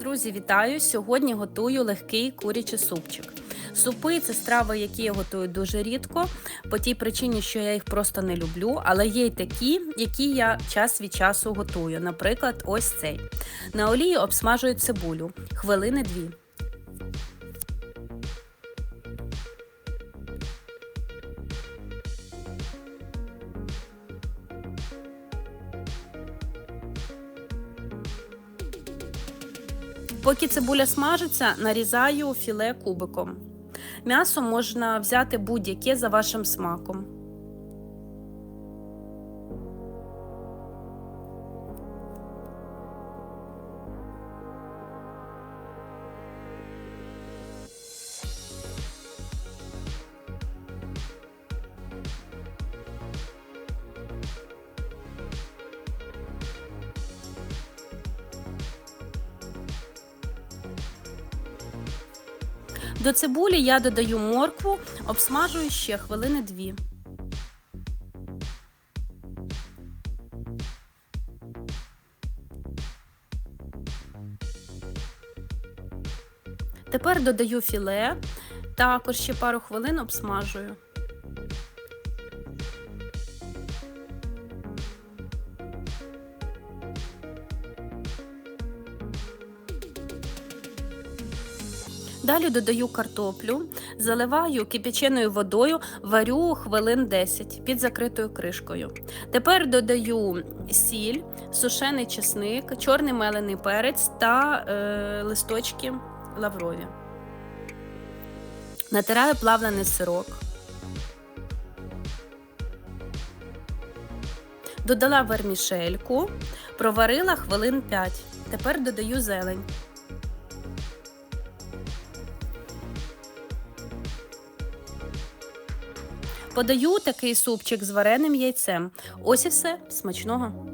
Друзі, вітаю! Сьогодні готую легкий курячий супчик. Супи це страви, які я готую дуже рідко, по тій причині, що я їх просто не люблю, але є й такі, які я час від часу готую. Наприклад, ось цей. На олії обсмажую цибулю хвилини дві. Поки цибуля смажиться, нарізаю філе кубиком. М'ясо можна взяти будь-яке за вашим смаком. До цибулі я додаю моркву, обсмажую ще хвилини дві. Тепер додаю філе, також ще пару хвилин обсмажую. Далі додаю картоплю, заливаю кипяченою водою, варю хвилин 10 під закритою кришкою. Тепер додаю сіль, сушений чесник, чорний мелений перець та е, листочки лаврові. Натираю плавлений сирок. Додала вермішельку, проварила хвилин 5. Тепер додаю зелень. Подаю такий супчик з вареним яйцем. Ось і все смачного.